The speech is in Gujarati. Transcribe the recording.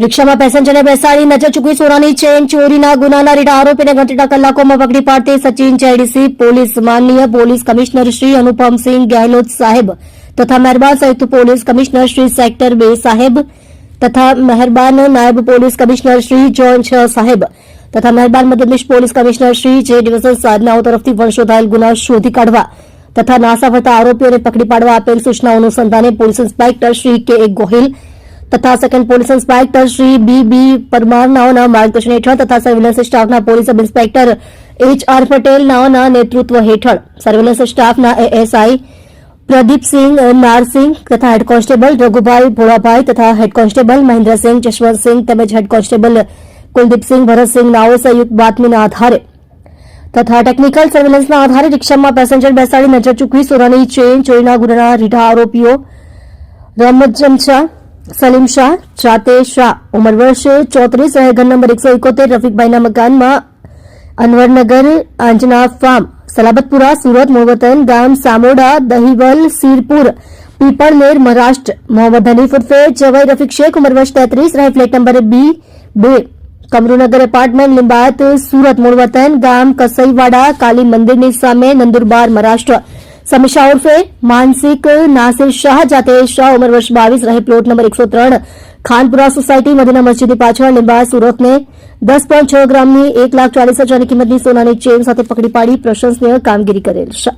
રિક્ષામાં પેસેન્જરને બેસાડી નજર ચૂકવી સોનાની ચેન, ચોરીના ગુનાના રીઢા આરોપીને ઘંટીના કલાકોમાં પકડી પાડતી સચિન જેડીસી પોલીસ માનનીય પોલીસ કમિશનર શ્રી અનુપમસિંહ ગેહલોત સાહેબ તથા મહેરબાન સંયુક્ત પોલીસ કમિશનર શ્રી સેક્ટર બે સાહેબ તથા મહેરબાન નાયબ પોલીસ કમિશનર શ્રી જોન છ સાહેબ તથા મહેરબાન મદદનીશ પોલીસ કમિશનર શ્રી જે ડિવિઝન સાધનાઓ તરફથી વંશોધાયેલ ગુના શોધી કાઢવા તથા નાસા ફરતા આરોપીઓને પકડી પાડવા આપેલ સૂચનાઓ અનુસંધાને પોલીસ ઇન્સ્પેક્ટર શ્રી કે એ ગોહિલ તથા second police inspector Shri B B Parmar નાઓના માર્ગદર્શન હેઠળ તથા સર્વેલન્સ સ્ટાફના police sub inspector H R Patel નાઓના નેતૃત્વ હેઠળ સર્વેલન્સ સ્ટાફના એએસઆઈ પ્રદીપસિંહ નારસિંહ તથા હેડ કોન્સ્ટેબલ રઘુભાઈ ભોળાભાઈ તથા હેડ કોન્સ્ટેબલ મહેન્દ્રસિંહ જશવંતસિંહ તેમજ હેડ કોન્સ્ટેબલ કુલદીપસિંહ ભરતસિંહ નાઓ સંયુક્ત બાતમીના આધારે તથા ટેકનિકલ સર્વેલન્સના આધારે રિક્ષામાં પેસેન્જર બેસાડી નજર ચૂકવી સોનાની ચેન ચોરીના ગુનાના રીઢા આરોપીઓ રમજન શાહ સલીમ શાહ જાતે શાહ, ઉંમર વર્ષે ચોત્રીસ અને ઘર નંબર એકસો એકોતેર રફીકભાઈના મકાનમાં અનવરનગર આંજના ફાર્મ, સલાબતપુરા, સુરત મોવતન ગામ, સામોડા, દહીવલ, સિરપુર, પીપળનેર, મહારાષ્ટ્ર. મોહમ્મદ હનીફ ઉર્ફે જવાઈ રફીક શેખ, ઉંમર વર્ષ તેત્રીસ રહે ફ્લેટ નંબર બી બે. કમરૂનગર એપાર્ટમેન્ટ લિંબાયત, સુરત મૂળ વતન ગામ, કસઈવાડા, કાલી મંદિરની સામે નંદુરબાર, મહારાષ્ટ્ર. સમીશા ઉર્ફે માનસિક નાસિર શાહ, જાતે શાહ ઉંમર વર્ષ બાવીસ, રહે પ્લોટ નંબર એકસો ત્રણ, ખાનપુરા સોસાયટી મદીના મસ્જિદની પાછળ લીંબા સુરતને દસ પોઈન્ટ છ ગ્રામની એક લાખ ચાલીસ હજારની કિંમતની સોનાની ચેન સાથે પકડી પાડી પ્રશંસનીય કામગીરી કરેલ છે